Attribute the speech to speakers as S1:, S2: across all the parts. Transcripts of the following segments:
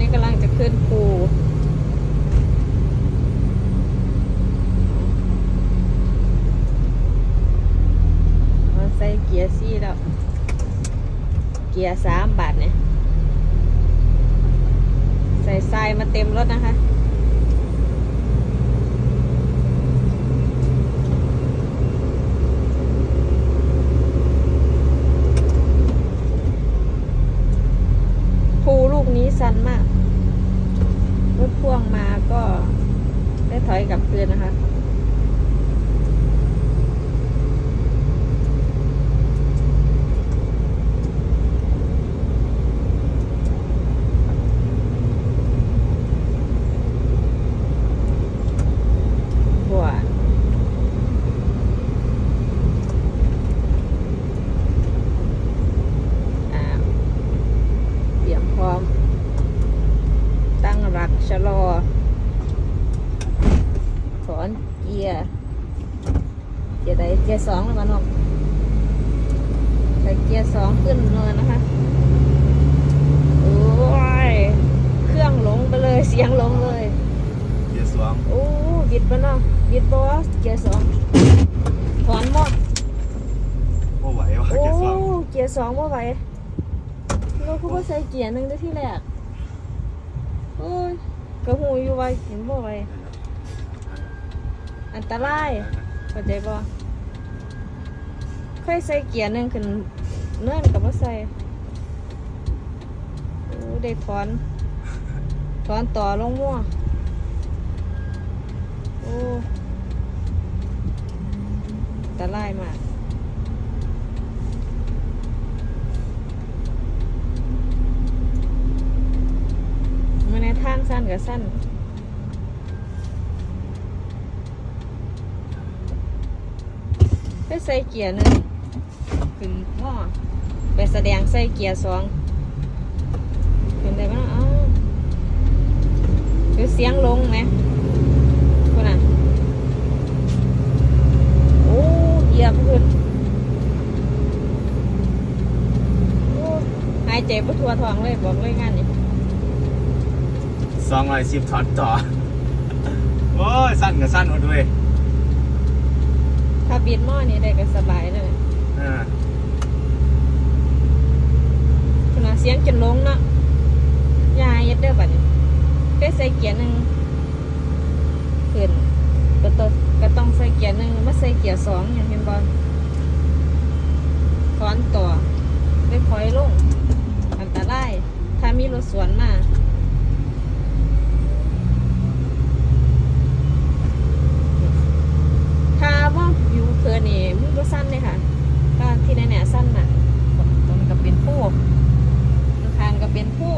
S1: นี้กำลังจะขึ้นภูมาใส่เกียร์ซี่แล้ว เกียร์สามบาทเนี่ย ใส่ทรายมาเต็มรถนะคะ ภูลูกนี้ สั้นมาก รถพ่วงมาก็ได้ถอยกลับคืนนะคะบัวอ่าเตรียมพร้อม ชะลอถอนเกียร์เกียร์ใดเกียร์สองแล้วกันเนาะใส่เกียร์สองขึ้นเลยนะคะโอ้ยเครื่องหลงไปเลยเสียงหลงเลย
S2: เกียร์สวง
S1: โอ้บิดปะเนาะบิดบอสเกียร์สองถอนหมด
S2: โอ้ไหววะ
S1: โอ้
S2: เกียร์สวง
S1: เกียร์สองว่าไหวเราคือว่าใส่เกียร์หนึ่งได้ที่แรกโอ้ย กระหูอยู่ไว้เห็นบ่ไหวอันตรายเข้าใจบ่ค่อยใส่เกียร์หนึ่งขึ้นเนื่อนกับว่าใส่โอ้ได้ถอน ถอนต่อลงมั่วโอ้อันตรายมาก มันในทาง สั้นกับสั้นไปใส่เกียร์หนึ่งขึ้นหม้อไปแสดงใส่เกียร์สองขึ้นได้ไหมเนาะอ้าวคือเสียงลงไหมคนน่ะโอ้เหยียบขึ้นโอ้หายใจบ่ทั่วท้องเลยบอกเลยงานนี้
S2: สองร้อยสิบถอดต่อ โอ้ย สั้นกับสั้นหมดด้วย
S1: ถ้าบิดหม้อนี่ได้ก็สบายเลย
S2: อ่า
S1: คุณน่ะเสียงจนลงเนาะอยาเย็ดเด้อบัดนี้ไปใส่เกียร์หนึ่งขึ้นก็ต้องก็ต้องใส่เกียร์หนึ่งมาใส่เกียร์สองอย่างเห็นบอลถอนต่อได้ถอยลงอันตรายถ้ามีรถสวนมาถ้าว่าอยู่เพื่อ นี่มันก็สั้นเลยค่ะก็ที่แน่ๆสั้นน่ะต้นก็เป็นผู้ทางก็เป็นผู้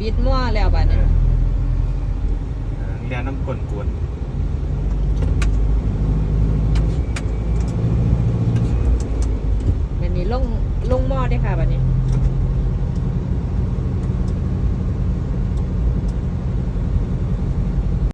S2: บิดมั่วแล้วบ้านนี้เรี
S1: ยนน้ำกลกวนบัดนี้ลง
S2: ลงม้อได้ค่ะ
S1: บ้าน
S2: นี้